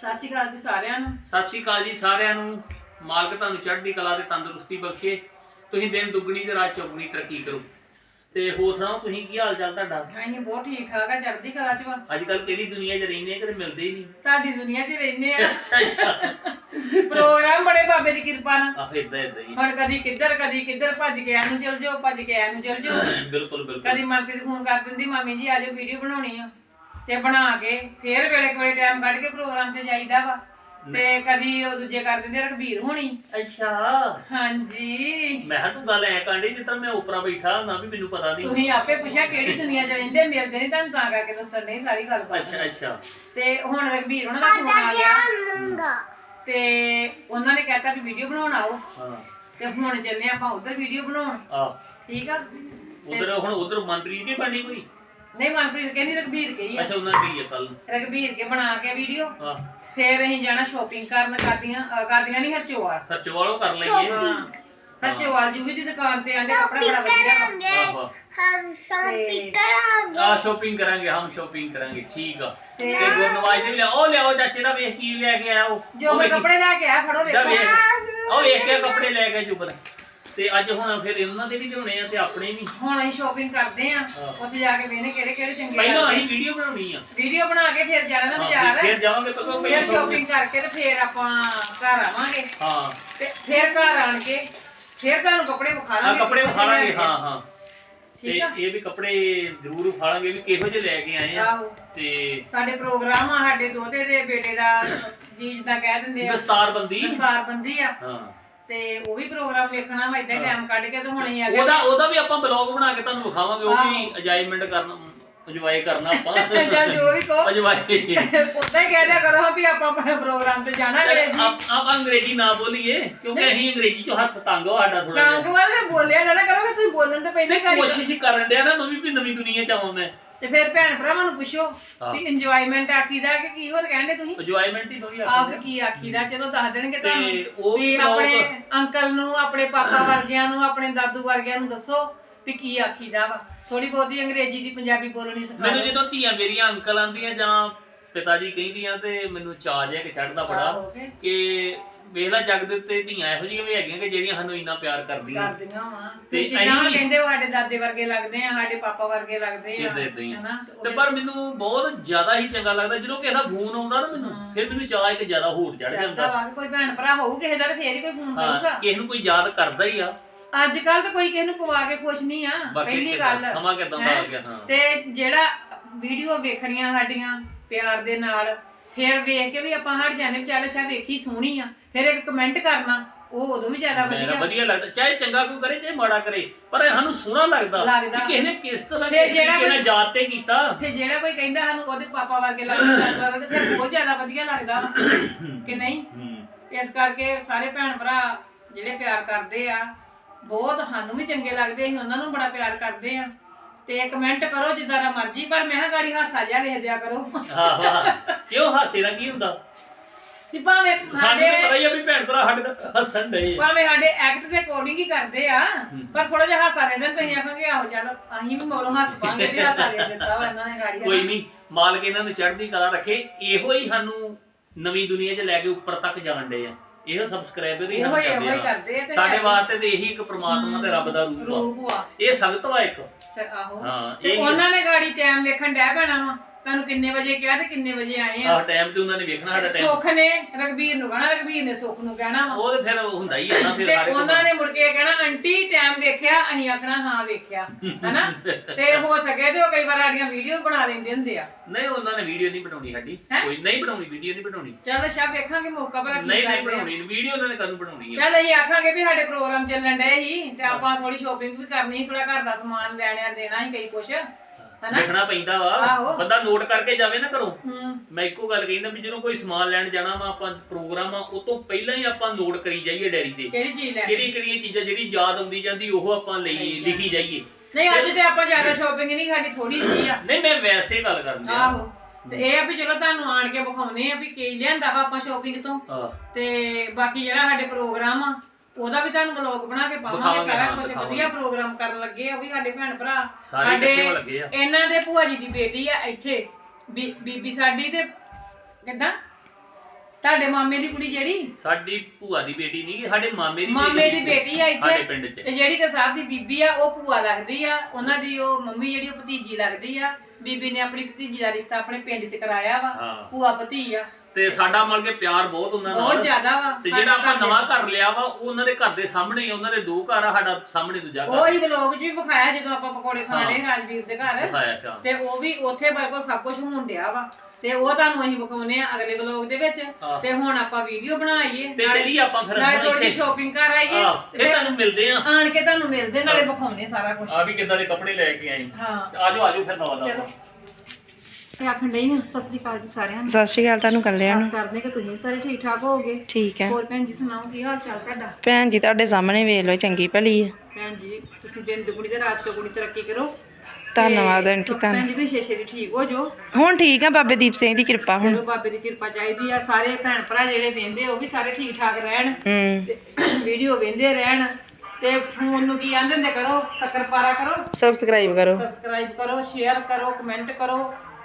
ਸਤਿ ਸ਼੍ਰੀ ਅਕਾਲ ਜੀ ਸਾਰਿਆਂ ਨੂੰ। ਸਤਿ ਸ਼੍ਰੀ ਅਕਾਲ ਜੀ ਸਾਰਿਆਂ ਨੂੰ। ਮਾਲਕ ਤੁਹਾਨੂੰ ਚੜ੍ਹਦੀ ਕਲਾ ਤੇ ਤੰਦਰੁਸਤੀ ਬਖਸ਼ੇ। ਤੁਸੀਂ ਦਿਨ ਦੁੱਗਣੀ ਤੇ ਰਾਤ ਚੌਗਣੀ ਤਰੱਕੀ ਕਰੋ। ਤੇ ਹੋਰ ਸੁਣਾਓ ਤੁਸੀਂ ਕੀ ਹਾਲ ਚਾਲ ਤੁਹਾਡਾ? ਅਸੀਂ ਬਹੁਤ ਠੀਕ ਠਾਕ ਆ ਚੜ੍ਹਦੀ ਕਲਾ ਚ ਵਾ। ਅੱਜ ਕੱਲ ਕਿਹੜੀ ਦੁਨੀਆ 'ਚ ਰਹਿੰਦੇ ਆ ਕਦੇ ਮਿਲਦੇ ਹੀ ਨਹੀਂ। ਤੁਹਾਡੀ ਦੁਨੀਆ 'ਚ ਰਹਿੰਦੇ ਆ। ਅੱਛਾ ਅੱਛਾ। ਪ੍ਰੋਗਰਾਮ ਬੜੇ ਬਾਬੇ ਦੀ ਕਿਰਪਾ ਨਾਲ। ਆਹ ਇਦਾਂ ਇਦਾਂ ਹੀ। ਹੁਣ ਕਦੀ ਕਿੱਧਰ ਕਦੀ ਕਿੱਧਰ ਭੱਜ ਕੇ ਆਨੂੰ ਚਲ ਜਾਓ ਭੱਜ ਕੇ ਆਨੂੰ ਚਲ ਜਾਓ। ਬਿਲਕੁਲ ਬਿਲਕੁਲ। ਕਦੀ ਮਨਪ੍ਰੀਤ ਫੋਨ ਕਰ ਦਿੰਦੀ ਮਾਮੀ ਜੀ ਆਜੋ ਵੀਡੀਓ ਬਣਾਉਣੀ ਆ। ਤੇ ਬਣਾ ਕੇ ਫੇਰ ਵੇਲੇ ਕੋਲੇ ਟਾਈਮ ਕੱਢ ਕੇ ਪ੍ਰੋਗਰਾਮ ਤੇ ਜਾਈਦਾ ਵਾ। ਤੇ ਕਦੀ ਉਹ ਦੂਜੇ ਕਰ ਦਿੰਦੇ ਰਘਬੀਰ ਹੋਣੀ। ਅੱਛਾ। ਹਾਂਜੀ। ਮੈਂ ਕਿਹਾ ਤੂੰ ਗੱਲ ਐ ਕਾਂਡੀ ਤਰ੍ਹਾਂ ਮੈਂ ਉਪਰਾ ਬੈਠਾ ਹੁੰਦਾ ਵੀ ਮੈਨੂੰ ਪਤਾ ਨਹੀਂ। ਤੁਸੀਂ ਆਪੇ ਪੁੱਛਿਆ ਕਿਹੜੀ ਦੁਨੀਆ 'ਚ ਰਹਿੰਦੇ ਮਿਲਦੇ ਨਹੀਂ ਤੁਹਾਨੂੰ ਤਾਂ ਕਰਕੇ ਦੱਸਣ ਨਹੀਂ ਸਾਰੀ ਗੱਲਬਾਤ। ਅੱਛਾ ਅੱਛਾ। ਤੇ ਹੁਣ ਰਘਬੀਰ ਉਹਨਾਂ ਦਾ ਫੋਨ ਆ ਗਿਆ ਤੇ ਉਹਨਾਂ ਨੇ ਕਹਿਤਾ ਵੀ ਵੀਡੀਓ ਬਣਾਉਣ ਆਓ। ਹਾਂ। ਤੇ ਹੁਣ ਚੱਲੇ ਆਪਾਂ ਉਧਰ ਵੀਡੀਓ ਬਣਾਉਣ। ਆ ਠੀਕ ਆ? ਉਧਰ ਹੁਣ ਉਧਰ ਮਨਪ੍ਰੀਤ ਕੀ ਬਣੀ ਕੋਈ? ਨਹੀਂ ਮਨਪ੍ਰੀਤ ਕਹਿੰਦੀ ਰਘਬੀਰ ਕੇ ਹੀ ਆ ਅੱਛਾ ਉਹਨਾਂ ਦੀ ਹੈ ਕੱਲ ਰਘਬੀਰ ਕੇ ਬਣਾ ਕੇ ਵੀਡੀਓ ਹਾਂ ਫੇਰ ਅਸੀਂ ਜਾਣਾ ਸ਼ਾਪਿੰਗ ਕਰਨ ਕਰਦੀਆਂ ਅਹ ਕਰਦੀਆਂ ਨਹੀਂ ਹਰਚੋਵਾਲ ਖਰਚੋ ਵਾਲੋ ਕਰ ਲਈਏ ਹਾਂ ਹਰਚੋਵਾਲ ਜੂਵੀ ਦੀ ਦੁਕਾਨ ਤੇ ਆਂਦੇ ਕੱਪੜਾ ਬੜਾ ਵਧੀਆ ਵਾ ਆਹੋ हम शॉपिंग करांगे ਆ ਸ਼ਾਪਿੰਗ ਕਰਾਂਗੇ ਹਮ ਸ਼ਾਪਿੰਗ ਕਰਾਂਗੇ ਠੀਕ ਆ ਤੇ ਤੇ ਗੁਰਨਵਾਜ ਨੇ ਵੀ ਲਿਆ ਉਹ ਲਿਆਓ ਚਾਚੇ ਦਾ ਵੇਖ ਕੀ ਲੈ ਕੇ ਆਇਆ ਉਹ ਜੋ ਉਹ ਮੈਂ ਵੇਖੀ। ਕੱਪੜੇ ਲੈ ਕੇ ਆ ਫੜੋ ਜਾ ਵੇਖੋ ਵੇਖ ਉਹ ਵੇਖ ਕੇ ਕੱਪੜੇ ਲੈ ਕੇ ਚੁੱਪ ਤੇ ਅੱਜ ਹੁਣ ਫਿਰ ਇਹਨਾਂ ਦੇ ਵੀ ਲਿਆਉਣੇ ਆ ਤੇ ਆਪਣੇ ਵੀ। ਹੁਣ ਅਸੀਂ ਸ਼ਾਪਿੰਗ ਕਰਦੇ ਆ। ਉੱਥੇ ਜਾ ਕੇ ਵੇਖਨੇ ਕਿਹੜੇ ਕਿਹੜੇ ਚੰਗੇ ਪਹਿਲਾਂ ਅਸੀਂ ਵੀਡੀਓ ਬਣਾਉਣੀ ਆ। ਵੀਡੀਓ ਬਣਾ ਕੇ ਫਿਰ ਜਾਣਾ ਨਾ ਹਾਂ, ਬਾਜ਼ਾਰ। ਫਿਰ ਜਾਵਾਂਗੇ ਤਾਂ ਫਿਰ ਪਹਿਲਾਂ ਸ਼ਾਪਿੰਗ ਕਰਕੇ ਤੇ ਫਿਰ ਆਪਾਂ ਘਰ ਆਵਾਂਗੇ। ਹਾਂ। ਤੇ ਫਿਰ ਘਰ ਆਣ ਕੇ ਫਿਰ ਤੁਹਾਨੂੰ ਕੱਪੜੇ ਵਿਖਾ ਆ ਲਾਂਗੇ ਕੱਪੜੇ ਲੈਣੇ ਆ। ਹਾਂ ਹਾਂ। ਤੇ ਠੀਕ ਆ। ਇਹ ਵੀ ਕੱਪੜੇ ਜ਼ਰੂਰ ਵਿਖਾਲਾਂਗੇ ਵੀ ਕਿਹੋ ਜਿਹੇ ਲੈ ਕੇ ਆਏ ਆ। ਆਹੋ। ਤੇ ਸਾਡੇ ਪ੍ਰੋਗਰਾਮ ਆ ਸਾਡੇ ਦੋਤੇ ਦੇ ਬੇਟੇ ਦਾ ਜੀ ਜਿੱਦਾਂ ਕਹਿ ਦਿੰਦੇ ਆ। ਦਸਤਾਰਬੰਦੀ। ਦਸਤਾਰਬੰਦੀ ਆ। ਹਾਂ। ਤੇ ਉਹ ਵੀ ਪ੍ਰੋਗਰਾਮ ਵੇਖਣਾ ਵਾ ਇਦਾਂ ਟਾਈਮ ਕੱਢ ਕੇ ਤੇ ਹੁਣ ਆ ਗਏ। ਉਹਦਾ ਉਹਦਾ ਵੀ ਆਪਾਂ ਬਲੌਗ ਬਣਾ ਕੇ ਤੁਹਾਨੂੰ ਵਿਖਾਵਾਂਗੇ ਉਹ ਵੀ ਅਜਾਇਮੈਂਟ ਕਰਨਾ ਇੰਜੋਏ ਕਰਨਾ ਆਪਾਂ। ਚੱਲ ਜੋ ਵੀ ਕਹੋ। ਅਜਵਾਏ ਉਦਾਂ ਹੀ ਕਹਿ ਦਿਆ ਕਰੋ ਵੀ ਆਪਾਂ ਆਪਣੇ ਪ੍ਰੋਗਰਾਮ ਤੇ ਜਾਣਾ ਹੈ ਜੀ ਆਪ ਅੰਗਰੇਜ਼ੀ ਨਾ ਬੋਲੀਏ ਕਿਉਂਕਿ ਅਸੀਂ ਅੰਗਰੇਜ਼ੀ ਚੋਂ ਹੱਥ ਤੰਗ ਹੋ ਸਾਡਾ ਥੋੜਾ ਤਾਂ ਕਿ ਮੈਂ ਬੋਲਿਆ ਜਾਂਦਾ ਕਰੋ ਕਿ ਤੁਸੀਂ ਬੋਲਣ ਤੇ ਪੈਂਦੇ ਕੋਸ਼ਿਸ਼ ਕਰਨ ਡਿਆ ਨਾ ਮੰਮੀ ਵੀ ਨਵੀਂ ਦੁਨੀਆ ਚ ਆਵਾਂ ਮੈਂ। ਤੇ ਫਿਰ ਭੈਣ ਭਰਾਵਾਂ ਨੂੰ ਪੁੱਛੋ ਵੀ ਇੰਜੋਇਮੈਂਟ ਆਖੀਦਾ ਕਿ ਕੀ ਹੋਰ ਕਹਿੰਦੇ ਤੁਸੀਂ? ਇੰਜੋਇਮੈਂਟ ਹੀ ਥੋੜੀ ਆਪ ਕੀ ਆਖੀਦਾ? ਚਲੋ ਦੱਸ ਦੇਣਗੇ ਤੁਹਾਨੂੰ। ਉਹ ਵੀ ਆਪਣੇ ਅੰਕਲ ਨੂੰ ਆਪਣੇ ਪਾਪਾ ਵਰਗਿਆਂ ਨੂੰ ਆਪਣੇ ਦਾਦੂ ਵਰਗਿਆਂ ਨੂੰ ਦੱਸੋ ਵੀ ਕੀ ਆਖੀਦਾ ਵਾ। ਥੋੜੀ ਬਹੁਤੀ ਅੰਗਰੇਜ਼ੀ ਦੀ ਪੰਜਾਬੀ ਬੋਲਣੀ ਸਿਖਾ ਮੈਨੂੰ। ਜਦੋਂ ਧੀਆਂ ਮੇਰੀਆਂ ਅੰਕਲ ਆਂਦੀਆਂ ਜਾਂ ਪਿਤਾ ਜੀ ਕਹਿੰਦੀਆਂ ਤੇ ਮੈਨੂੰ ਚਾਅ ਜਿਹਾ ਕਿ ਚੜਦਾ ਬੜਾ ਕਿ ਕਿ ਵੇਖ ਲੈ ਜਗ ਦੇ ਉੱਤੇ ਧੀਆਂ ਇਹੋ ਜਿਹੀਆਂ ਵੀ ਹੈਗੀਆਂ ਕਿ ਜਿਹੜੀਆਂ ਸਾਨੂੰ ਇੰਨਾ ਪਿਆਰ ਕਰਦੀਆਂ। ਕਰਦੀਆਂ ਵਾ। ਤੇ ਤੇ ਜਿੱਦਾਂ ਅਸੀਂ- ਕਹਿੰਦੇ ਉਹ ਸਾਡੇ ਦਾਦੇ ਵਰਗੇ ਲੱਗਦੇ ਆ ਸਾਡੇ ਪਾਪਾ ਵਰਗੇ ਲੱਗਦੇ ਆ ਇਦਾਂ ਇਦਾਂ ਹੀ ਹਨਾ? ਤੇ ਪਰ ਮੈਨੂੰ ਬਹੁਤ ਜ਼ਿਆਦਾ ਹੀ ਚੰਗਾ ਲੱਗਦਾ ਜਦੋਂ ਕਿਸੇ ਦਾ ਫੋਨ ਆਉਂਦਾ ਨਾ ਮੈਨੂੰ ਫਿਰ ਮੈਨੂੰ ਚਾਅ ਇੱਕ ਜ਼ਿਆਦਾ ਹੋਰ ਚੜ ਜਾਂਦਾ। ਵਾ ਕਿ ਕੋਈ ਭੈਣ ਭਰਾ ਹੋਊ ਕਿਸੇ ਦਾ ਤੇ ਫੇਰ ਹੀ ਕੋਈ ਫੋਨ ਹਾਂ ਕਰੂਗਾ ਕਿਸੇ ਨੂੰ ਕੋਈ ਯਾਦ ਕਰਦਾ ਹੀ ਆ। ਅੱਜ ਕੱਲ ਤਾਂ ਕੋਈ ਕਿਸੇ ਨੂੰ ਪਵਾ ਕੇ ਖੁਸ਼ ਨਹੀਂ ਆ ਬਾਕੀ ਪਹਿਲੀ ਕਿੱਦਾਂ, ਗੱਲ ਸਮਾਂ ਕਿੱਦਾਂ ਦਾ ਹੈਂ? ਗਿਆ, ਹਾਂ। ਤੇ ਜਿਹੜਾ ਵੀਡੀਓ ਵੇਖਣੀਆਂ ਸਾਡੀਆਂ ਪਿਆਰ ਦੇ ਨਾਲ ਫਿਰ ਵੇਖ ਕੇ ਵੀ ਆਪਾਂ ਹਟ ਜਾਂਦੇ ਵੀ ਚੱਲ ਸ਼ਾ ਵੇਖੀ ਸੋਹਣੀ ਆ ਫਿਰ ਇੱਕ ਕਮੈਂਟ ਕਰਨਾ ਉਹ ਉਦੋਂ ਵੀ ਜ਼ਿਆਦਾ ਮੇਰਾ ਵਧੀਆ। ਵਧੀਆ ਲੱਗਦਾ ਚਾਹੇ ਚੰਗਾ ਕੋਈ ਕਰੇ ਚਾਹੇ ਮਾੜਾ ਕਰੇ ਪਰ ਇਹ ਸਾਨੂੰ ਸੋਹਣਾ ਲੱਗਦਾ ਲੱਗਦਾ। ਕਿ ਕਿਸੇ ਨੇ ਕਿਸ ਤਰ੍ਹਾਂ ਫਿਰ ਜਿਹੜਾ ਕੋਈ- ਤੇ ਕੀਤਾ। ਫਿਰ ਜਿਹੜਾ ਕੋਈ ਕਹਿੰਦਾ ਸਾਨੂੰ ਉਹਦੇ ਪਾਪਾ ਵਰਗੇ ਲੱਗਦਾ ਤੇ ਫਿਰ ਬਹੁਤ ਜ਼ਿਆਦਾ ਵਧੀਆ ਲੱਗਦਾ। ਵਾ। ਕਿ ਨਹੀਂ? ਹੂੰ। ਇਸ ਕਰਕੇ ਸਾਰੇ ਭੈਣ ਭਰਾ ਜਿਹੜੇ ਪਿਆਰ ਕਰਦੇ ਆ ਬਹੁਤ ਸਾਨੂੰ ਵੀ ਚੰਗੇ ਲੱਗਦੇ ਅਸੀਂ ਉਹਨਾਂ ਨੂੰ ਬੜਾ ਪਿਆਰ ਕਰਦੇ ਆ। ਤੇ ਕਮੈਂਟ ਕਰੋ ਜਿੱਦਾਂ ਦਾ ਮਰਜ਼ੀ ਪਰ ਮੈਂ ਕਿਹਾ ਗਾੜੀ ਹਾਸਾ ਜਿਹਾ ਲਿਖ ਦਿਆ ਕਰੋ। ਹਾਂ ਕਿਉਂ ਹਾਸੇ ਨਾਲ ਕੀ ਹੁੰਦਾ? ਵੀ ਭਾਵੇਂ ਸਾਨੂੰ ਸਾਡੇ ਤਾਂ ਪਤਾ ਹੀ ਆ ਵੀ ਭੈਣ ਭਰਾ ਸਾਡੇ ਨਾਲ ਹੱਸਣ ਡਏ ਆ। ਭਾਵੇਂ ਸਾਡੇ ਐਕਟ ਦੇ ਅਕੋਰਡਿੰਗ ਹੀ ਕਰਦੇ ਆ ਪਰ ਥੋੜਾ ਜਿਹਾ ਹਾਸਾ ਦੇਣ ਤੁਸੀਂ ਆਖੋਗੇ ਆਹੋ ਚੱਲ ਅਸੀਂ ਵੀ ਮੋਰੋਂ ਹੱਸ ਪਾਂਗੇ ਵੀ ਹਾਸਾ ਦੇ ਦਿੱਤਾ ਵਾ ਇਹਨਾਂ ਨੇ ਗਾੜੀ ਕੋਈ ਨਹੀਂ ਮਾਲਕ ਇਹਨਾਂ ਨੂੰ ਚੜ੍ਹਦੀ ਕਲਾ ਰੱਖੇ ਇਹੋ ਹੀ ਸਾਨੂੰ ਨਵੀਂ ਦੁਨੀਆ 'ਚ ਲੈ ਕੇ ਉੱਪਰ ਤੱਕ ਜਾਣ ਡੇ ਆ। ਇਹੋ ਸਬਸਕ੍ਰਾਈਬਰ ਹੀ ਇਹੋ ਸਾਨੂੰ ਇਹੋ ਹੀ ਕਰਦੇ ਕਰਦੇ ਆ ਆ ਤੇ ਸਾਡੇ ਵਾਸਤੇ ਤੇ ਇਹੀ ਇੱਕ ਪ੍ਰਮਾਤਮਾ ਤੇ ਰੱਬ ਦਾ ਰੂਪ ਆ। ਰੂਪ ਆ। ਇਹ ਸਖਤ ਵਾ ਇੱਕ। ਸ- ਆਹੋ। ਹਾਂ, ਤੇ ਇਹ- ਉਹਨਾਂ ਨੇ ਗਾੜੀ ਟਾਈਮ ਵੇਖਣ ਡੈ ਪੈਣਾ ਵਾ ਤੁਹਾਨੂੰ ਕਿੰਨੇ ਵਜੇ ਕਿਹਾ ਤੇ ਕਿੰਨੇ ਵਜੇ ਆਏ ਆ? ਆਹ ਟਾਈਮ ਤੇ ਉਹਨਾਂ ਨੇ ਵੇਖਣਾ ਸਾਡਾ ਟਾਈਮ ਸੁਖ ਨੇ ਰਗਵੀਰ ਨੂੰ ਕਹਿਣਾ ਰਗਵੀਰ ਨੇ ਸੁਖ ਨੂੰ ਕਹਿਣਾ ਵਾ। ਉਹ ਤੇ ਫਿਰ ਹੁੰਦਾ ਹੀ ਆ ਨਾ ਫਿਰ ਤੇ ਸਾਰੇ ਤੋਂ ਉਹਨਾਂ ਨੇ ਮੁੜ ਕੇ ਕਹਿਣਾ ਆਂਟੀ ਟਾਈਮ ਵੇਖਿਆ ਅਸੀਂ ਆਖਣਾ ਹਾਂ ਵੇਖਿਆ। ਹੈਨਾ? ਤੇ ਹੋ ਸਕੇ ਤੇ ਉਹ ਕਈ ਵਾਰ ਸਾਡੀਆਂ ਵੀਡੀਓ ਬਣਾ ਲੈਂਦੇ ਹੁੰਦੇ ਆ। ਨਹੀਂ ਉਹਨਾਂ ਨੇ ਵੀਡੀਓ ਨਹੀਂ ਬਣਾਉਣੀ ਸਾਡੀ। ਹੈਂ? ਕੋਈ ਨਹੀਂ ਬਣਾਉਣੀ ਵੀਡੀਓ ਨਹੀਂ ਬਣਾਉਣੀ। ਚੱਲ ਅੱਛਾ ਵੇਖਾਂਗੇ ਮੌਕਾ ਪਰ ਨਹੀਂ ਨਹੀਂ। ਬਣਾਉਣੀ ਵੀਡੀਓ ਉਹਨਾਂ ਨੇ ਕਦੋਂ ਬਣਾਉਣੀ ਆ। ਚੱਲ ਅਸੀਂ ਆਖਾਂਗੇ ਵੀ ਸਾਡੇ ਪ੍ਰੋਗਰਾਮ ਚੱਲਣ ਡਏ ਸੀ ਤੇ ਆਪਾਂ ਥੋੜੀ ਸ਼ੋਪਿੰਗ ਵੀ ਕਰਨੀ ਥੋੜਾ ਘਰ ਦਾ ਸਮਾਨ ਲੈਣਿਆ ਦੇਣਾ ਸੀ ਕਈ ਕੁਛ। ਹੈਨਾ? ਦੇਖਣਾ ਪੈਂਦਾ ਆਹੋ। ਵਾ ਬੰਦਾ ਨੋਟ ਕਰਕੇ ਜਾਵੇ ਨਾ ਘਰੋਂ। ਹੂੰ। ਮੈਂ ਇੱਕੋ ਗੱਲ ਕਹਿੰਦਾ ਵੀ ਜਦੋਂ ਕੋਈ ਸਮਾਨ ਲੈਣ ਜਾਣਾ ਵਾ ਆਪਾਂ ਪ੍ਰੋਗਰਾਮ ਆ ਉਹ ਤੋਂ ਪਹਿਲਾਂ ਹੀ ਆਪਾਂ ਨੋਟ ਕਰੀ ਜਾਈਏ ਡੈਰੀ ਤੇ। ਕਿਹੜੀ ਚੀਜ਼ ਲੈਣੀ? ਕਿਹੜੀ ਕਿਹੜੀਆਂ ਚੀਜ਼ਾਂ ਜਿਹੜੀ ਯਾਦ ਆਉਂਦੀ ਜਾਂਦੀ ਉਹ ਆਪਾਂ ਲਈ ਲਿਖੀ ਜਾਈਏ। ਨਹੀਂ ਅੱਜ ਤੇ ਆਪਾਂ ਜ਼ਿਆਦਾ ਸ਼ੋਪਿੰਗ ਨਹੀਂ ਸਾਡੀ ਥੋੜੀ ਜਿਹੀ ਆ। ਨਹੀਂ ਮੈਂ ਵੈਸੇ ਗੱਲ ਕਰਨ ਦਿਆ। ਆਹੋ। ਤੇ ਇਹ ਆ ਵੀ ਚਲੋ ਤੁਹਾਨੂੰ ਆਣ ਕੇ ਵਿਖਾਉਨੇ ਆ ਵੀ ਕੀ ਲਿਆਂਦਾ ਵਾ ਆਪਾਂ ਸ਼ੋਪਿੰਗ ਤੋਂ। ਹਾਂ। ਤੇ ਬਾਕੀ ਜਿਹੜਾ ਸਾਡੇ ਪ੍ਰੋਗਰਾਮ ਆ ਉਹਦਾ ਵੀ ਤੁਹਾਨੂੰ ਵਲੌਗ ਬਣਾ ਕੇ ਪਾਵਾਂਗੇ ਦਿਖਾਵਾਂਗੇ, ਸਾਰਾ ਹਾਂ, ਕੁਝ ਦਿਖਾਵਾਂਗੇ। ਵਧੀਆ ਪ੍ਰੋਗਰਾਮ ਕਰਨ ਲੱਗੇ ਆ ਉਹ ਵੀ ਸਾਡੇ ਭੈਣ ਭਰਾ। ਸਾਰੇ ਇਕੱਠੇ ਹੋ ਲੱਗੇ ਆ। ਇਹਨਾਂ ਦੇ ਭੂਆ ਜੀ ਦੀ ਬੇਟੀ ਆ ਇੱਥੇ ਬੀ- ਬੀਬੀ ਸਾਡੀ ਤੇ ਕਿੱਦਾਂ? ਤੁਹਾਡੇ ਮਾਮੇ ਦੀ ਕੁੜੀ ਜਿਹੜੀ? ਸਾਡੀ ਭੂਆ ਦੀ ਬੇਟੀ ਨਹੀਂ ਸਾਡੇ ਮਾਮੇ ਦੀ ਮਾਮੇ ਦੀ ਬੇਟੀ ਆ ਸਾਡੇ ਪਿੰਡ ਇੱਥੇ 'ਚ। ਤੇ ਜਿਹੜੀ ਕਿ ਸਾਹਿਬ ਦੀ ਬੀਬੀ ਆ ਉਹ ਭੂਆ ਲੱਗਦੀ ਆ। ਉਹਨਾਂ ਦੀ ਉਹ ਮੰਮੀ ਜਿਹੜੀ ਉਹ ਭਤੀਜੀ ਲੱਗਦੀ ਆ। ਬੀਬੀ ਨੇ ਆਪਣੀ ਭਤੀਜੀ ਦਾ ਰਿਸ਼ਤਾ ਆਪਣੇ ਪਿੰਡ 'ਚ ਕਰਾਇਆ ਵਾ। ਹਾਂ। ਭੂਆ ਭਤੀ ਆ। ਤੇ ਸਾਡਾ ਮਤਲਬ ਕਿ ਪਿਆਰ ਬਹੁਤ ਉਹਨਾਂ ਨਾਲ। ਬਹੁਤ ਜ਼ਿਆਦਾ ਵਾ ਤੇ ਜਿਹੜਾ ਆਪਾਂ ਸਾਡੇ ਨਵਾਂ ਘਰ ਲਿਆ ਵਾ ਉਹ ਉਹਨਾਂ ਦੇ ਘਰ ਦੇ ਸਾਹਮਣੇ ਹੀ ਉਹਨਾਂ ਦੇ ਦੋ ਘਰ ਆ ਸਾਡਾ ਸਾਹਮਣੇ ਦੂਜਾ ਉਹ ਘਰ। ਹੀ ਵਲੋਗ ਵੀ ਵਿਖਾਇਆ ਜਦੋਂ ਆਪਾਂ ਪਕੌੜੇ ਖਾਣੇ ਰਾਜਵੀਰ ਦੇ ਘਰ। ਦਿਖਾਇਆ ਪਿਆ ਤੇ ਉਹ ਵੀ ਉੱਥੇ ਬਿਲਕੁਲ ਸਭ ਕੁਝ ਹੋਣ ਡਿਆ ਵਾ। ਤੇ ਉਹ ਤੁਹਾਨੂੰ ਅਸੀਂ ਵਿਖਾਉਨੇ ਆ ਅਗਲੇ ਵਲੋਗ ਦੇ ਵਿੱਚ। ਹਾਂ। ਤੇ ਹੁਣ ਆਪਾਂ ਵੀਡੀਓ ਬਣਾਈਏ। ਤੇ ਚੱਲੀਏ ਆਪਾਂ ਫਿਰ ਨਾਲੇ ਹੁਣ ਥੋੜੀ ਇੱਥੇ। ਸ਼ਾਪਿੰਗ ਕਰ ਆਈਏ। ਹਾਂ ਤੇ ਤੁਹਾਨੂੰ ਮਿਲਦੇ ਆ ਆਣ ਕੇ ਤੁਹਾਨੂੰ ਮਿਲਦੇ ਨਾਲੇ ਵਿਖਾਉਨੇ ਸਾਰਾ ਕੁਝ ਆ ਵੀ ਕਿੱਦਾਂ ਦੇ ਕੱਪੜੇ ਲੈ ਕੇ ਆਏ ਹਾਂ। ਆਜੋ ਆਜੋ ਫਿਰ ਨਵਾਂ। ਚਲੋ। ਇਹ ਆਖਣ ਡਈ ਹਾਂ ਸਤਿ ਸ੍ਰੀ ਅਕਾਲ ਜੀ ਸਾਰਿਆਂ ਨੂੰ। ਸਤਿ ਸ਼੍ਰੀ ਅਕਾਲ ਤੁਹਾਨੂੰ ਕੱਲਿਆਂ ਆਸ ਨੂੰ। ਕਰਦੇ ਕਿ ਤੁਸੀਂ ਵੀ ਸਾਰੇ ਠੀਕ ਠਾਕ ਹੋਵੋਗੇ। ਠੀਕ ਹੈ। ਹੋਰ ਭੈਣ ਜੀ ਸੁਣਾਓ ਕੀ ਹਾਲ ਚਾਲ ਤੁਹਾਡਾ? ਭੈਣ ਜੀ ਤੁਹਾਡੇ ਸਾਹਮਣੇ ਵੇਖ ਲਓ ਚੰਗੀ ਭਲੀ ਹੈ। ਭੈਣ ਜੀ ਤੁਸੀਂ ਦਿਨ ਦੁਗਣੀ ਤੇ ਰਾਤ ਚੌਗੁਣੀ ਤਰੱਕੀ ਕਰੋ। ਧੰਨਵਾਦ ਤੇ ਆਂਟੀ ਸਭ ਤੁਹਾਨੂੰ। ਭੈਣ ਜੀ ਤੁਸੀਂ ਛੇ ਛੇ ਠੀਕ ਹੋ ਜੋ ਹੁਣ ਠੀਕ ਆ ਬਾਬੇ ਦੀਪ ਸਿੰਘ ਦੀ ਕਿਰਪਾ ਹੁਣ। ਚਲੋ ਬਾਬੇ ਦੀ ਕਿਰਪਾ ਚਾਹੀਦੀ ਆ। ਸਾਰੇ ਭੈਣ ਭਰਾ ਜਿਹੜੇ ਵੇਂਦੇ ਉਹ ਵੀ ਸਾਰੇ ਠੀਕ ਠਾਕ ਰਹਿਣ। ਹੂੰ। ਤੇ ਵੀਡੀਓ ਵੇਂਦੇ ਰਹਿਣ। ਤੇ ਫੋਨ ਨੂੰ ਕੀ ਆਂਦੇ ਹੁੰਦੇ ਕਰੋ ਸ਼ੱਕਰ ਪਾਰਾ ਕਰੋ। ਸਬਸਕ੍ਰਾਈਬ ਕਰੋ। ਸਬਸਕ੍ਰਾਈਬ ਕਰੋ ਸ਼ੇਅਰ ਕਰੋ ਕਮੈਂਟ ਕਰੋ।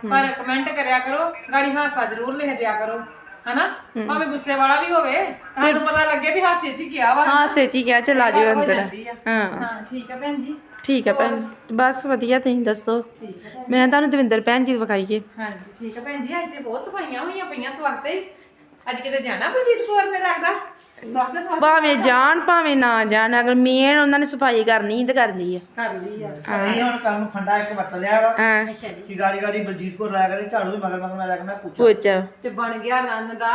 ਪਰ ਕਮੈਂਟ ਕਰਿਆ ਕਰੋ ਗਾੜੀ ਹਾਸਾ ਜ਼ਰੂਰ ਲਿਖ ਦਿਆ ਕਰੋ ਹਨਾ? ਭਾਵੇਂ ਗੁੱਸੇ ਵਾਲਾ ਵੀ ਹੋਵੇ ਤੁਹਾਨੂੰ ਪਤਾ ਲੱਗੇ ਵੀ ਹਾਸੇ 'ਚ ਹੀ ਗਿਆ ਵਾ। ਹਾਂ ਸੱਚੀ ਕਿਹਾ ਚਲ ਜਾਓ ਹੋ ਅੰਦਰ। ਜਾਂਦੀ ਆ। ਹਾਂ। ਹਾਂ ਠੀਕ ਆ ਭੈਣ ਜੀ। ਠੀਕ ਹੈ ਭੈਣ ਬਸ ਵਧੀਆ ਤੁਸੀਂ ਦੱਸੋ? ਠੀਕ ਆ ਮੈਂ ਤੁਹਾਨੂੰ ਦਵਿੰਦਰ ਭੈਣ ਜੀ ਵਿਖਾਈਏ। ਹਾਂਜੀ ਠੀਕ ਆ ਭੈਣ ਜੀ ਅੱਜ ਤੇ ਬਹੁਤ ਸਫਾਈਆਂ ਹੋਈਆਂ ਪਈਆਂ ਸਵਾਗਤ ਹੀ। ਅੱਜ ਕਿਤੇ ਜਾਣਾ ਬਲਜੀਤ ਕੌਰ ਨੇ ਲੱਗਦਾ? ਸਵਾਗਤ ਸਵਾਗਤ ਭਾਵੇਂ ਜਾਣ ਭਾਵੇਂ ਨਾ ਜਾਣ ਅਗਰ ਮੇਨ ਉਹਨਾਂ ਨੇ ਸਫ਼ਾਈ ਕਰਨੀ ਤੇ ਕਰ ਲਈ ਆ। ਕਰ ਲਈ ਆ। ਅਸੀਂ ਹੁਣ ਕੰਮ ਫੰਡਾ ਇੱਕ ਵਰਤ ਲਿਆ ਵਾ ਹਾਂ। ਕਿ ਗਾੜੀ ਗਾੜੀ ਬਲਜੀਤ ਕੋਲ ਲਾਇਆ ਕਰੇ ਝਾੜੂ ਵੀ ਮਗਰ ਮਗਰ ਮੈਂ ਲੱਗਣਾ ਪੁੱਛ। ਪੁੱਛ। ਤੇ ਬਣ ਗਿਆ ਰੰਨ ਦਾ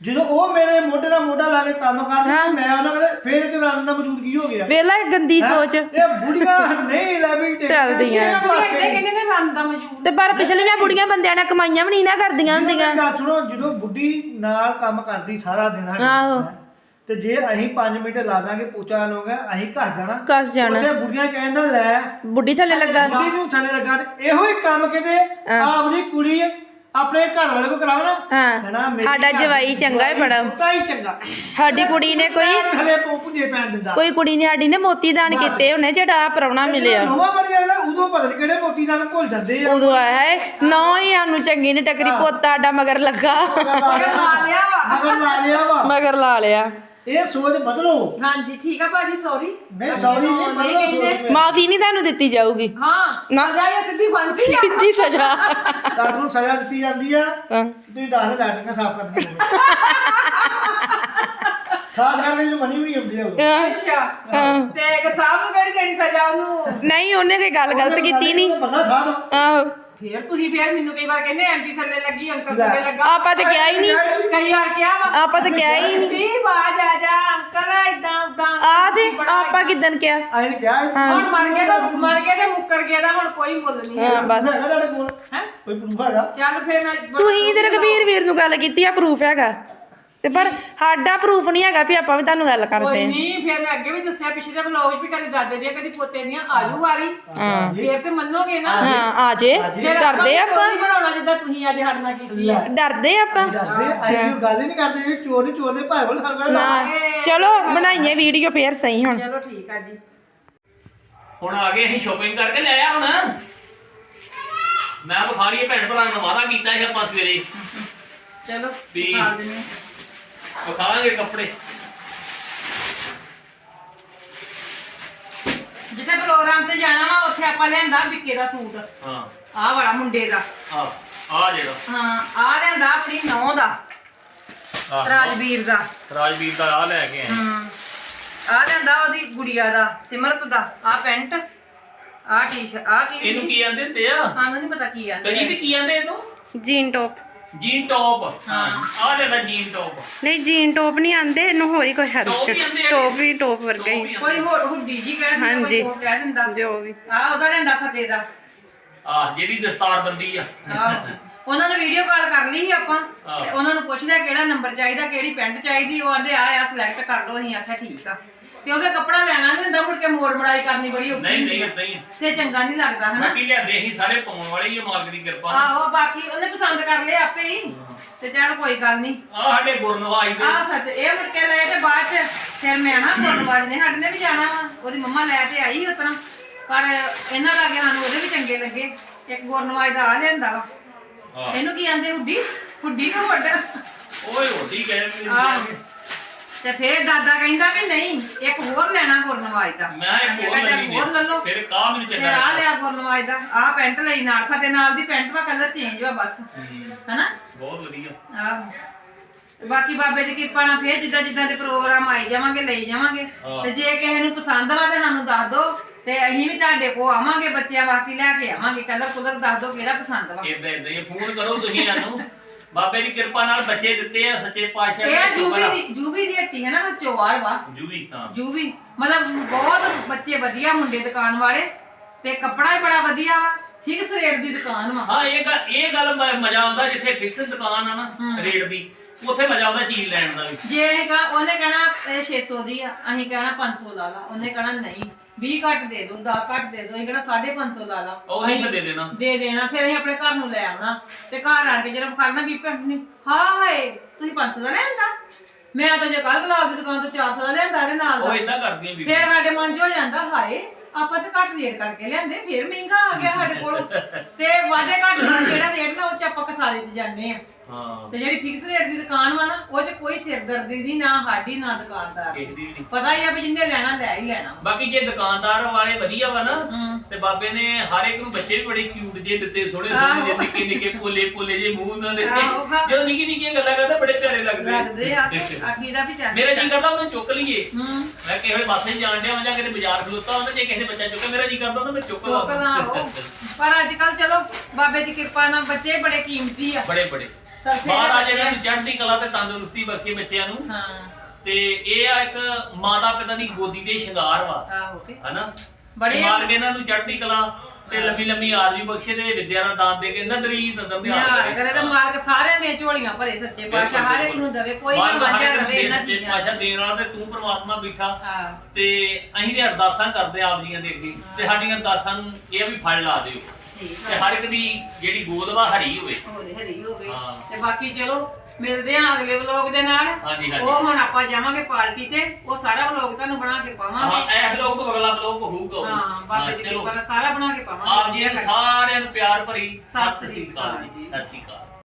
ਜਦੋਂ ਉਹ ਮੇਰੇ ਮੋਢੇ ਨਾਲ ਮੋਢਾ ਲਾ ਕੇ ਕੰਮ ਕਰਦੇ ਮੈਂ ਉਹਨਾਂ ਕੋਲੇ ਫੇਰ ਇਹ ਰਨ ਦਾ ਮੌਜੂਦ ਕੀ ਹੋ ਗਿਆ? ਵੇਲਾ ਗੰਦੀ ਸੋਚ। ਇਹ ਬੁੜੀਆਂ ਨਹੀਂ ਲੈਵਿੰਗ ਤੇ ਚੱਲਦੀਆਂ। ਕਹਿੰਦੇ ਕਹਿੰਦੇ ਨੇ ਰੰਨ ਦਾ ਮਨਜ਼ੂਰ ਤੇ ਪਰ ਪਿਛਲੀਆਂ ਬੁੜੀਆਂ ਬੰਦਿਆਂ ਨੇ ਕਮਾਈਆਂ ਵੀ ਨਹੀਂ ਨਾ ਕਰਦੀਆਂ ਹੁੰਦੀਆਂ। ਗੱਲ ਸੁਣੋ ਜਦੋਂ ਬੁੱਢੀ ਨਾਲ ਕੰਮ ਕਰਦੀ ਸਾਰਾ ਦਿਨ ਆਹੋ। ਤੇ ਜੇ ਅਸੀਂ 5 ਮਿੰਟ ਲਾ ਦਾਂਗੇ ਪੋਚਾ ਲਾਉਂਗੇ ਅਸੀਂ ਘਰ ਜਾਣਾ। ਕਸ ਜਾਣਾ। ਉੱਥੇ ਬੁੜੀਆਂ ਕਹਿੰਦਾ ਲੈ ਬੁੱਢੀ ਥੱਲੇ ਲੱਗਾ। ਬੁੱਢੀ ਨੂੰ ਥੱਲੇ ਲੱਗਾ ਤੇ ਇਹੋ ਹੀ ਕੰਮ ਕਿਤੇ ਆਪਣੀ ਕੁੜੀ ਆਪਣੇ ਘਰ ਵਾਲੇ ਕੋ ਕਰਾਵਣਾ ਹਾਂ ਹਨਾ ਮੇਰੀ ਸਾਡਾ ਘਰ ਜਵਾਈ ਚੰਗਾ ਹੈ ਬੜਾ। ਬਹੁਤਾ ਹੀ ਚੰਗਾ। ਸਾਡੀ ਕੁੜੀ ਨੇ ਕੋਈ ਥੱਲੇ ਪੁੰਜੇ ਪੈਣ ਦਿੰਦਾ। ਕੋਈ ਕੁੜੀ ਨੇ ਸਾਡੀ ਨੇ ਮੋਤੀ ਦਾਨ ਕੀਤੇ ਹੋਣੇ ਜਿਹੜਾ ਆਹ ਪ੍ਰਾਹੁਣਾ ਮਿਲਿਆ। ਨੋਵਾ ਬੜੀ ਜਾਂਦਾ ਉਦੋਂ ਪਤਾ ਨਹੀਂ ਕਿਹੜੇ ਮੋਤੀ ਨਾਲ ਭੁੱਲ ਜਾਂਦੇ ਆ। ਉਦੋਂ ਆਇਆ ਹੈ ਨੌ ਹੀ ਸਾਨੂੰ ਚੰਗੀ ਨੇ ਟੱਕਰੀ ਪੋਤਾ ਸਾਡਾ ਮਗਰ ਲੱਗਾ। ਲਾ ਲਿਆ ਵਾ। ਮਗਰ ਲਾ ਲਿਆ ਵਾ। ਮਗਰ ਲਾ ਲਿਆ। ਇਹ ਸੋਚ ਬਦਲੋ। ਹਾਂਜੀ ਠੀਕ ਆ ਭਾਜੀ ਸੌਰੀ ਨਹੀਂ ਸੌਰੀ ਨਹੀਂ ਬਦਲੋ ਸੋਚ ਮਾਫੀ ਨਹੀਂ ਤੁਹਾਨੂੰ ਦਿੱਤੀ ਜਾਊਗੀ। ਹਾਂ ਨਾ। ਸਜ਼ਾ ਜਾਂ ਸਿੱਧੀ ਫਾਂਸੀ ਆ। ਸਿੱਧੀ ਸਜ਼ਾ। ਤੁਹਾਨੂੰ ਸਜ਼ਾ ਦਿੱਤੀ ਜਾਂਦੀ ਆ। ਹਾਂ। ਤੁਸੀਂ ਦੱਸ ਲੈਟਰੀਆਂ ਸਾਫ਼ ਕਰਨੀਆਂ ਖਾਸ ਕਰਕੇ ਜਿਹਨੂੰ ਮਨੀ ਵੀ ਨਹੀਂ ਹੁੰਦੀ ਆ ਅੱਛਾ। ਤੇ ਕਿ ਸਾਹਿਬ ਨੂੰ ਕਿਹੜੀ ਕਿਹੜੀ ਸਜ਼ਾ ਉਹਨੂੰ? ਨਹੀਂ ਉਹਨੇ ਕੋਈ ਗੱਲ ਗਲਤ ਕੀਤੀ ਨਹੀਂ ਬੰਦਾ ਸਾਧ ਆਹੋ। ਫੇਰ ਤੁਸੀਂ ਫੇਰ ਮੈਨੂੰ ਕਈ ਵਾਰ ਕਹਿੰਦੇ ਆਂਟੀ ਥੱਲੇ ਲੱਗੀ ਅੰਕਲ ਥੱਲੇ ਲੱਗਾ। ਆਪਾਂ ਤੇ ਕਿਹਾ ਹੀ ਨਹੀਂ। ਕਈ ਵਾਰ ਕਿਹਾ ਵਾ। ਆਪਾਂ ਤੇ ਕਿਹਾ ਹੀ ਨਹੀਂ। ਦੀ ਬਾਜ ਆ ਜਾ ਅੰਕਲ ਇਦਾਂ ਉਦਾਂ ਆ ਤੇ ਆਪਾਂ ਕਿਦਨ ਕਿਹਾ? ਨੇ ਕਿਹਾ? ਹੁਣ ਮਰ ਗਏ ਤਾਂ ਮਰ ਗਏ ਤੇ ਮੁੱਕਰ ਗਿਆ ਦਾ ਹੁਣ ਕੋਈ ਮੁੱਲ ਨਹੀਂ ਹਾਂ ਬਸ। ਹੈਗਾ ਤੁਹਾਡੇ ਕੋਲ? ਹੈ? ਕੋਈ ਪ੍ਰੂਫ ਹੈਗਾ? ਚੱਲ ਫੇਰ ਮੈਂ ਤੁਸੀਂ ਤੇ ਰਘਬੀਰ ਵੀਰ ਨੂੰ ਗੱਲ ਕੀਤੀ ਆ ਪ੍ਰੂਫ ਹੈਗਾ। ਤੇ ਪਰ ਸਾਡਾ ਪ੍ਰੂਫ ਨਹੀਂ ਹੈਗਾ ਵੀ ਆਪਾਂ ਵੀ ਤੁਹਾਨੂੰ ਗੱਲ ਕਰਦੇ ਕੋਈ ਆ ਨਹੀਂ ਫੇਰ ਮੈਂ ਅੱਗੇ ਵੀ ਦੱਸਿਆ ਪਿਛਲੇ ਵਲੋਗ ਵੀ ਕਦੀ ਦਾਦੇ ਦੀਆਂ ਕਦੀ ਪੋਤੇ ਦੀਆਂ ਆਲੂ ਵਾਲੀ ਫੇਰ ਤੇ ਮੰਨੋਗੇ ਨਾ। ਹਾਂ ਆ ਜੇ ਫਿਰ ਡਰਦੇ ਆਪਾਂ story ਬਣਾਉਣਾ ਜਿੱਦਾਂ ਤੁਸੀਂ ਅੱਜ ਨਾਲ ਕੀਤੀ ਹੈ ਡਰਦੇ ਆਪਾਂ। ਦੱਸਦੇ ਅਸੀਂ ਕੋਈ ਗੱਲ ਹੀ ਨਹੀਂ ਕਰਦੇ ਵੀ ਚੋਰ ਨਹੀਂ ਚੋਰ ਦੇ ਭਾਈ ਬੋਲ ਸਰਕਾਰ ਨਾ ਚਲੋ ਬਣਾਈਏ ਵੀਡੀਓ ਫੇਰ ਸਹੀ ਹੁਣ। ਚਲੋ ਠੀਕ ਆ ਜੀ। ਹੁਣ ਆ ਗਏ ਅਸੀਂ ਸ਼ਾਪਿੰਗ ਕਰਕੇ ਲੈ ਆ ਹੁਣ। ਮੈਂ ਵਿਖਾ ਰਹੀ ਭੈਣ ਭਰਾ ਨੂੰ ਵਾਦਾ ਕੀਤਾ ਸੀ ਆਪਾਂ ਸਵੇਰੇ। ਚਲੋ ਵੀ- ਖਾ ਦਿੰਦੇ ਹਾਂ। ਵਿਖਾਵਾਂਗੇ ਕੱਪੜੇ। ਜਿੱਥੇ ਪ੍ਰੋਗਰਾਮ ਤੇ ਜਾਣਾ ਵਾ ਉੱਥੇ ਆਪਾਂ ਲਿਆਂਦਾ ਵਿੱਕੇ ਦਾ ਸੂਟ। ਹਾਂ। ਆਹ ਵਾਲਾ ਮੁੰਡੇ ਦਾ। ਆ ਆ ਜਿਹੜਾ। ਹਾਂ ਆਹ ਲਿਆਂਦਾ ਆਪਣੀ ਨੌਂ ਦਾ। ਆਹ, ਰਾਜਵੀਰ ਦਾ। ਰਾਜਵੀਰ ਦਾ ਆ ਲੈ ਕੇ ਆਏ। ਹਾਂ। ਆਹ ਲਿਆਂਦਾ ਉਹਦੀ ਗੁੜੀਆ ਦਾ ਸਿਮਰਤ ਦਾ। ਆਹ ਪੈਂਟ ਆਹ ਟੀ-ਸ਼ਰਟ ਆਹ ਕੀ ਇਹਨੂੰ ਕੀ ਆਂਦੇ ਹੁੰਦੇ ਆ? ਸਾਨੂੰ ਨਹੀਂ ਪਤਾ ਕੀ ਆਂਦੇ ਕਜੀ ਤੇ ਕੀ ਆਂਦੇ ਇਹਨੂੰ? Jean top. Jean top. ਹਾਂ ਆ ਲੈ ਲੈ ਜੀਨ ਟੌਪ। ਨਹੀਂ ਜੀਨ ਟੌਪ ਨਹੀਂ ਆਂਦੇ ਇਹਨੂੰ ਹੋਰ ਹੀ ਕੋਈ ਹਰ ਟੌਪ ਆ। ਵੀ ਟੌਪ ਵਰਗਾ ਹੀ। ਕੋਈ ਹੋਰ ਹੁੱਡੀ ਜੀ ਕਹਿ ਦਿੰਦਾ ਹਾਂਜੀ। ਕੋਈ ਹੋਰ ਕਹਿ ਦਿੰਦਾ। ਜੋ ਵੀ। ਆਹ ਉਹਦਾ ਲਿਆਂਦਾ ਫਤਿਹ ਦਾ। ਆ ਜਿਹੜੀ ਦਸਤਾਰ ਬੰਦੀ ਆ। ਆਹੋ। ਉਹਨਾਂ ਨੇ ਵੀਡੀਓ ਕਾਲ ਕਰ ਲਈ ਸੀ ਆਪਾਂ ਆਹੋ। ਉਹਨਾਂ ਨੂੰ ਪੁੱਛ ਲਿਆ ਕਿਹੜਾ ਨੰਬਰ ਚਾਹੀਦਾ ਕਿਹੜੀ ਪੈਂਟ ਚਾਹੀਦੀ ਉਹ ਆਂਦੇ ਆ ਆ ਸਿਲੈਕਟ ਕਰ ਲਓ ਅਸੀਂ ਆਖਿਆ ਠੀਕ ਆ। ਕਿਉਂਕਿ ਕੱਪੜਾ ਲੈਣਾ ਨਹੀਂ ਹੁੰਦਾ ਮੁੜ ਕੇ ਮੋੜ ਮੜਾਈ ਕਰਨੀ ਬੜੀ ਔਖੀ ਨਹੀਂ ਹੁੰਦੀ ਨਹੀਂ ਆ। ਨਹੀਂ ਤੇ ਚੰਗਾ ਨਹੀਂ ਲੱਗਦਾ ਹਨਾ? ਬਾਕੀ ਲਿਆਂਦੇ ਅਸੀਂ ਸਾਰੇ ਪਾਉਣ ਵਾਲੇ ਹੀ ਆ, ਮਾਲਕ ਦੀ ਕਿਰਪਾ ਨਾਲ। ਆਹੋ ਬਾਕੀ ਉਹਨੇ ਪਸੰਦ ਕਰ ਲਿਆ ਆਪੇ ਹੀ। ਤੇ ਚੱਲ ਕੋਈ ਗੱਲ ਨਹੀਂ ਆ ਸਾਡੇ ਗੁਰਨਵਾਜ ਦੇ। ਆਹ ਸੱਚ ਇਹ ਮੁੜ ਕੇ ਲਏ ਤੇ ਬਾਅਦ ਚ ਫਿਰ ਮੈਂ ਨਾ ਗੁਰਨਵਾਜ ਨੇ ਸਾਡੇ ਨੇ ਵੀ ਜਾਣਾ ਵਾ। ਉਹਦੀ ਮੰਮਾ ਲੈ ਤੇ ਆਈ ਸੀ ਉਤਰਾ ਪਰ ਇਹਨਾਂ ਲਾਗੇ ਸਾਨੂੰ ਉਹਦੇ ਵੀ ਚੰਗੇ ਲੱਗੇ। ਇੱਕ ਗੁਰਨਵਾਜ ਦਾ ਆ ਲਿਆਂਦਾ ਵਾ। ਇਹਨੂੰ ਕੀ ਆਂਦੇ ਹੁੱਡੀ? ਹੁੱਡੀ ਕਿ ਹੁੱਡ ਓਏ ਹੋਦੀ ਗਏ ਆਹ। ਤੇ ਫੇਰ ਦਾਦਾ ਕਹਿੰਦਾ ਵੀ ਨਹੀਂ ਇੱਕ ਹੋਰ ਲੈਣਾ ਗੁਰਨਵਾਜ ਦਾ। ਮੈਂ ਇੱਕ ਅਸੀਂ ਹੋਰ ਕਿਹਾ ਚੱਲ ਲੈਣੀ ਹੋਰ ਲੈ ਲਓ। ਫਿਰ ਕਾਹ ਮੈਨੂੰ ਫਿਰ ਚੰਗਾ ਆ ਲਿਆ ਗੁਰਨਵਾਜ ਦਾ ਆ ਪੈਂਟ ਲਈ ਨਾਲ ਫਤੇ ਨਾਲ ਦੀ ਪੈਂਟ ਵਾ ਕਲਰ ਚੇਂਜ ਵਾ ਬਸ। ਹੂੰ, ਹਨਾ? ਬਹੁਤ ਵਧੀਆ। ਆਹੋ। ਤੇ ਬਾਕੀ ਬਾਬੇ ਦੀ ਕਿਰਪਾ ਨਾਲ ਫੇਰ ਜਿੱਦਾਂ ਜਿੱਦਾਂ ਦੇ ਪ੍ਰੋਗਰਾਮ ਆਈ ਜਾਵਾਂਗੇ ਲਈ ਜਾਵਾਂਗੇ। ਹਾਂ। ਤੇ ਜੇ ਕਿਸੇ ਨੂੰ ਪਸੰਦ ਵਾ ਤੇ ਸਾਨੂੰ ਦੱਸ ਦਿਓ। ਤੇ ਅਸੀਂ ਵੀ ਤੁਹਾਡੇ ਕੋਲ ਆਵਾਂਗੇ ਬੱਚਿਆਂ ਵਾਸਤੇ ਲੈ ਕੇ ਆਵਾਂਗੇ। ਕਲਰ ਕੁਲਰ ਦੱਸ ਦਿਓ ਕਿਹੜਾ ਪਸੰਦ ਵਾ। ਇਦਾਂ ਇਦਾਂ ਹੀ ਫੋਨ ਕਰੋ ਤੁਸੀਂ ਸਾਨੂੰ। ਬਾਬੇ ਦੀ ਕਿਰਪਾ ਨਾਲ ਬੱਚੇ ਦਿੱਤੇ ਆ ਸੱਚੇ ਪਾਤਸ਼ਾਹ ਇਹ ਜੂਵੀ। ਦੀ ਜੂਵੀ ਦੀ ਹੱਟੀ ਹੈ ਨਾ ਚੋਵਾਲ ਵਾ। ਜੂਵੀ ਹਾਂ। ਜੂਵੀ ਮਤਲਬ ਬਹੁਤ ਬੱਚੇ ਵਧੀਆ ਮੁੰਡੇ ਦੁਕਾਨ ਵਾਲੇ ਤੇ ਕੱਪੜਾ ਹੀ ਬੜਾ ਵਧੀਆ ਵਾ ਫਿਕਸ ਰੇਟ ਦੀ ਦੁਕਾਨ ਵਾ। ਹਾਂ ਇਹ ਗੱਲ ਇਹ ਗੱਲ ਮਜ਼ਾ ਆਉਂਦਾ ਜਿੱਥੇ ਫਿਕਸ ਦੁਕਾਨ ਆ ਨਾ ਰੇਟ ਦੀ ਉੱਥੇ ਮਜ਼ਾ ਆਉਂਦਾ ਚੀਜ਼ ਲੈਣ ਦਾ ਵੀ। ਜੇ ਇਹ ਕਹਾਂ- ਉਹਨੇ ਕਹਣਾ ਇਹ 600 ਦੀ ਆ ਅਸੀਂ ਕਹਿਣਾ 500 ਲਾ ਲਾ ਉਹਨੇ ਕਹਣਾ ਨਹੀਂ। 20 ਘੱਟ ਦੇ ਦੋ 10 ਘੱਟ ਦੇ ਦੋ ਅਸੀਂ ਕਹਿਣਾ 550 ਲਾ ਲਾ। ਉਹ ਨਹੀਂ ਮੈਂ ਦੇ ਦੇਣਾ। ਦੇ ਦੇਣਾ ਫਿਰ ਅਸੀਂ ਆਪਣੇ ਘਰ ਨੂੰ ਲੈ ਆਉਣਾ। ਤੇ ਘਰ ਆਣ ਕੇ ਜਦੋਂ ਕਰਨਾ ਵੀ ਭੈਣ ਨੇ ਹਾਏ ਤੁਸੀਂ 500 ਦਾ ਲੈਂਦਾ ਮੈਂ ਤਾਂ ਜੇ ਕੱਲ ਗੁਲਾਬ ਦੀ ਦੁਕਾਨ ਤੋਂ 400 ਦਾ ਲੈਂਦਾ ਇਹਦੇ ਨਾਲ ਉਹ ਦਾ ਇਦਾਂ ਕਰਦੀਆਂ ਵੀ ਫਿਰ ਸਾਡੇ ਮਨ 'ਚ ਹੋ ਜਾਂਦਾ ਹਾਏ ਆਪਾਂ ਤੇ ਘੱਟ ਰੇਟ ਕਰਕੇ ਲਿਆਂਦੇ ਫਿਰ ਮਹਿੰਗਾ ਆ ਗਿਆ ਸਾਡੇ ਕੋਲ। ਤੇ ਵਾਧੇ ਘੱਟ ਜਿਹੜਾ ਰੇਟ ਨਾ ਉਹ 'ਚ ਆਪਾਂ ਕਸਾਰੇ 'ਚ ਜਾਂਦੇ ਆ। ਹਾਂ। ਤੇ ਜਿਹੜੀ ਫਿਕਸ ਰੇਟ ਦੀ ਦੁਕਾਨ ਵਾ ਨਾ ਉਹ 'ਚ ਕੋਈ ਸਿਰਦਰਦੀ ਨਹੀਂ ਨਾ ਸਾਡੀ ਨਾ ਦੁਕਾਨਦਾਰ ਦੀ। ਕਿਸੇ ਦੀ ਵੀ ਨਹੀਂ। ਪਤਾ ਹੀ ਆ ਵੀ ਜਿੰਨੇ ਲੈਣਾ ਲੈ ਹੀ ਲੈਣਾ। ਬਾਕੀ ਜੇ ਦੁਕਾਨਦਾਰ ਵਾਲੇ ਵਧੀਆ ਵਾ ਨਾ। ਤੇ ਬਾਬੇ ਨੇ ਹਰ ਇੱਕ ਨੂੰ ਬੱਚੇ ਵੀ ਬੜੇ ਕਿਊਟ ਜੇ ਦਿੱਤੇ ਸੋਹਣੇ। ਸੋਹਣੇ ਜਿਹੇ ਨਿੱਕੇ ਨਿੱਕੇ ਪੋਲੇ ਪੋਲੇ ਜੇ ਮੂੰਹ ਉਹਨਾਂ ਦੇ। ਆਹੋ, ਹਾਂ। ਜਦੋਂ ਨਿੱਕੀ ਨਿੱਕੀਆਂ ਗੱਲਾਂ ਕਰਦੇ ਬੜੇ ਪਿਆਰੇ ਲੱਗਦੇ। ਲੱਗਦੇ ਆ ਤੇ ਆਖੀ ਦਾ ਵੀ ਮੇਰਾ ਜੀ ਕਰਦਾ ਉਹਨੂੰ ਚੁੱਕ ਲਈਏ। ਹੂੰ। ਮੈਂ ਕਿਸੇ ਮਾਥੇ ਜਾਣ ਡਿਆ ਜਾਂ ਕਿਤੇ ਬਾਜ਼ਾਰ ਖਲੋਤਾ ਹੁੰਦਾ ਜੇ ਕਿਸੇ ਬੱਚਾ ਚੁੱਕੇ ਮੇਰਾ ਜੀ ਕਰਦਾ ਹੁੰਦਾ ਮੈਂ ਚੁੱਕ ਲਾ ਉਹ। ਪਰ ਅੱਜ ਕੱਲ ਚਲੋ ਬਾਬੇ ਦੀ ਕਿਰਪਾ ਨਾਲ ਬੱਚੇ ਬੜੇ ਕੀਮਤੀ ਆ। ਬੜੇ ਬੜੇ। ਸਰਫੇ ਮਹਾਰਾਜ ਇਹਨਾਂ ਨੂੰ ਚੜ੍ਹਦੀ ਕਲਾ ਤੇ ਤੰਦਰੁਸਤੀ ਬਖਸ਼ੇ ਬੱਚਿਆਂ ਨੂੰ। ਹਾਂ। ਤੇ ਇਹ ਆ ਇੱਕ ਮਾਤਾ ਪਿਤਾ ਦੀ ਗੋਦੀ ਦੇ ਸ਼ਿੰਗਾਰ ਵਾ। ਆਹੋ ਕੇ। ਹਨਾ? ਬੜੇ ਮਾਲਕ ਇਹਨਾਂ ਨੂੰ ਚੜ੍ਹਦੀ ਕਲਾ ਤੇ ਲੰਮੀ ਲੰਮੀ ਆਰਜੀ ਬਖਸ਼ੇ ਤੇ ਵਿਦਿਆ ਦਾ ਦਾਨ ਦੇ ਕੇ ਨਦਰੀ ਨਦਰ ਦੇ ਨਿਹਾਲ ਕਰੇ। ਤੇ ਮਾਲਕ ਸਾਰਿਆਂ ਦੀਆਂ ਝੋਲੀਆਂ ਭਰੇ ਸੱਚੇ ਪਾਤਸ਼ਾਹ ਹਰ ਇੱਕ ਨੂੰ ਦੇਵੇ ਕੋਈ ਨਾ ਵਾਂਝਾ ਰਵੇ ਇਹਨਾਂ ਚੀਜ਼ਾਂ ਪਾਸ਼ਾ ਦਾ। ਦੇਣ ਵਾਲਾ ਤੇ ਤੂੰ ਪ੍ਰਮਾਤਮਾ ਬੈਠਾ। ਹਾਂ। ਤੇ ਅਸੀਂ ਤੇ ਅਰਦਾਸਾਂ ਕਰਦੇ ਆਪ ਜੀਆਂ ਦੇ ਅੱਗੇ। ਤੇ ਸਾਡੀਆਂ ਅਰਦਾਸਾਂ ਨੂੰ ਇਹ ਵੀ ਫਲ ਲਾ ਦਿਓ। ਠੀਕ ਤੇ ਹਰ ਇੱਕ ਦੀ ਜਿਹੜੀ ਗੋਦ ਵਾ ਹਰੀ ਹੋਵੇ। ਹੋਰੇ ਹਰੀ ਹੋ ਗਈ ਹਾਂ। ਤੇ ਬਾਕੀ ਚਲੋ ਮਿਲਦੇ ਆਂ ਅਗਲੇ ਵਲੋਗ ਦੇ ਨਾਲ। ਹਾਂਜੀ, ਹਾਂਜੀ। ਉਹ ਹੁਣ ਆਪਾਂ ਜਾਵਾਂਗੇ ਪਾਰਟੀ ਤੇ ਉਹ ਸਾਰਾ ਵਲੋਗ ਤੁਹਾਨੂੰ ਬਣਾ ਕੇ ਹਾਂ ਪਾਵਾਂਗੇ ਇਹ ਬਲੌਗ ਤੋਂ ਅਗਲਾ ਬਲੌਗ ਹੋਊਗਾ। ਹਾਂ ਬਾਬੇ ਦੀ ਚਲੋ। ਕਿਰਪਾ ਨਾਲ ਸਾਰਾ ਬਣਾ ਕੇ ਪਾਵਾਂਗੇ। ਆਪ ਜੀ ਨੂੰ ਸਾਰਿਆਂ ਨੂੰ ਪਿਆਰ ਭਰੀ ਸਤਿ ਸ੍ਰੀ ਅਕਾਲ ਜੀ। ਸਤਿ ਸ੍ਰੀ ਅਕਾਲ।